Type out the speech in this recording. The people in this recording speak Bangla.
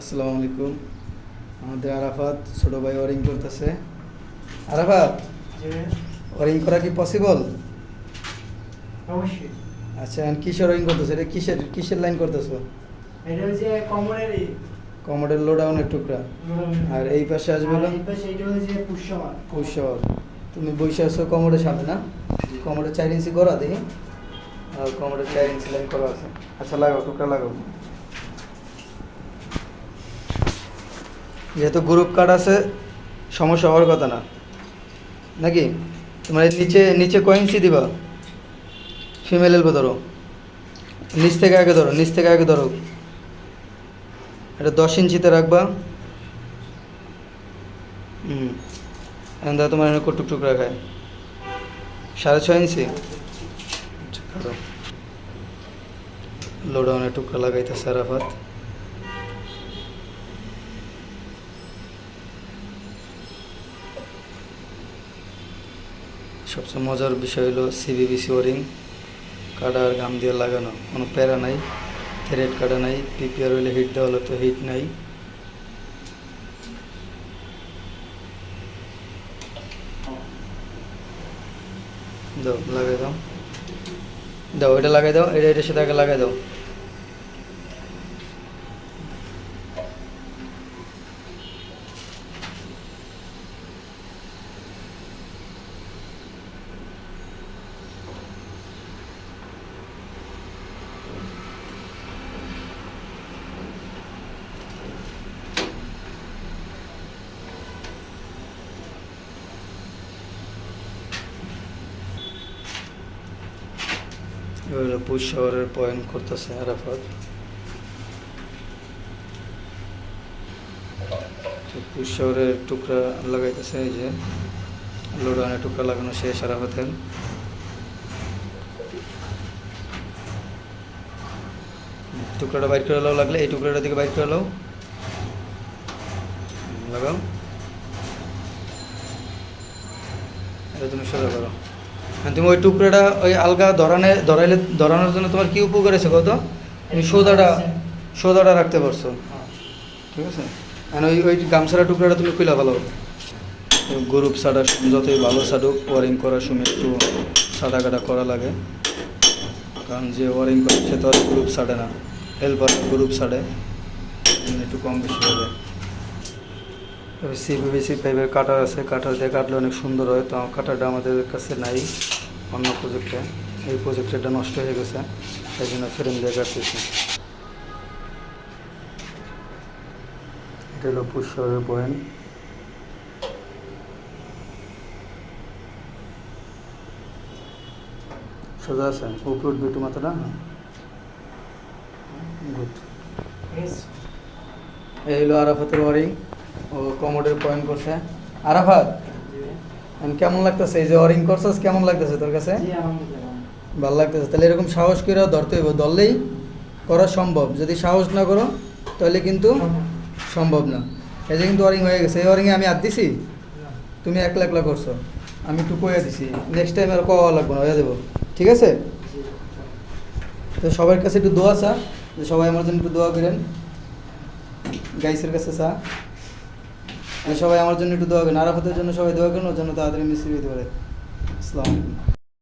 আসসালামু আলাইকুম। আমাদের আরাফাত ছোট ভাই ওয়ারিং করতেছে। আরাফাত ওয়ারিং করা কি পসিবল অবশ্যই। আচ্ছা কিসের ওয়ারিং করতেছো? এটা কিসের কিসের লাইন করতেছো? এটা হচ্ছে কমনেরই কমোডের লো ডাউনের টুকরা আর এই পাশে আসবে হলো এই পাশে এটা হচ্ছে পুষ্যমান। পুষ্যর তুমি বসে আছো কমোডের সামনে না? কমোডের চার ইঞ্চি করা দেখি। আর কমোডের চার ইঞ্চি লাইন করা আছে। আচ্ছা লাগাও টুকরা লাগাও। যেহেতু গ্রুপ কার্ড আছে, সমস্যা হওয়ার কথা না। নাকি? তোমার নিচে নিচে কয় ইঞ্চি দিবা? ফিমেল এলবো ধরো। নিচ থেকে আগে ধরো, নিচ থেকে আগে ধরো। এটা দশ ইঞ্চিতে রাখবা। হুম। দেখো তোমার এখানে কটুক টুক রাখায়। সাড়ে ছয় ইঞ্চি। লোডাউনে টুকরা লাগাইতেছে আরাফাত। সবচেয়ে মজার বিষয় হলো সিবিবিসি ওয়ারিং কাটা আর গাম দিয়ে লাগানো। কোনো প্যারা নাই থ্রেড কাটা নাই পিপিআর হইলে হিট দেওয়া হলে তো হিট নাই। দাও, লাগাই দাও। দাও, এটা লাগাই দাও, এটা এটার সাথে আগে লাগাই দাও। হলো পুষ শহরের পয়েন্ট করতেছে আরাফাত। পুষ শহরের টুকরা লাগাইতেছে, এই যে লোডানের টুকরা লাগানো শেষ আরাফাতের। টুকরাটা বাইর করে লাগলে, এই টুকরাটা দিকে বাইর করে লাও। লাগাও। এটা তুমি সোজা করো তুমি ওই টুকরাটা ওই আলগা ধরানে ধরাইলে ধরানোর জন্য তোমার কি উপকার আছে কত তুমি সোদাটা সোদাটা রাখতে পারছ। ঠিক আছে? আর ওই ওই গামছাড়া টুকরাটা তুমি খুলে ভালো। গ্রুপ সাডা যতই ভালো সাডুক ওয়ারিং করার সময় একটু সাদা কাটা করা লাগে। কারণ যে ওয়ারিং করে সে তো আর গ্রুপ সাডে না। হেল্পার গ্রুপ সাডে একটু কম বেশি হবে সিবিবিসি পাইপের কাটার আছে। কাটার দিয়ে কাটলে অনেক সুন্দর হয়। তো কাটারটা আমাদের কাছে নাই অন্য প্রজেক্টে এই প্রজেক্টটা নষ্ট হয়ে গেছে তাই জন্য ফ্রেম দিয়ে কাটতেছি। এটা হলো পুষ্করের পয়েন্ট সোজা আছে? উপরে উঠবে একটু মাথাটা গুড এই হলো আরাফাতের ওয়ারিং ও কমোডের পয়েন্ট করছে। আরাফাত কেমন লাগতেছে? এই যে ওয়ারিং করছস কেমন লাগতেছে তোর কাছে? ভালো লাগতেছে। তাহলে এরকম সাহস করে ধরতে হইব। ধরলেই করা সম্ভব। যদি সাহস না করো তাহলে কিন্তু সম্ভব না। এই যে কিন্তু ওয়ারিং হয়ে গেছে। এই ওয়ারিংয়ে আমি আর দিছি? তুমি একলা একলা করছ। আমি একটু কয়ে দিছি। নেক্সট টাইম আর কওয়া লাগবে না হয়ে দেবো ঠিক আছে? তো সবার কাছে একটু দোয়া চা। যে সবাই আমার জন্য একটু দোয়া করেন। গাইসের কাছে চা। সবাই আমার জন্য একটু দোয়া করেন। আরাফাতের জন্য সবাই দোয়া করেন, ওর জন্য তাড়াতাড়ি মিস্ত্রি হতে পারে আলাইকুম।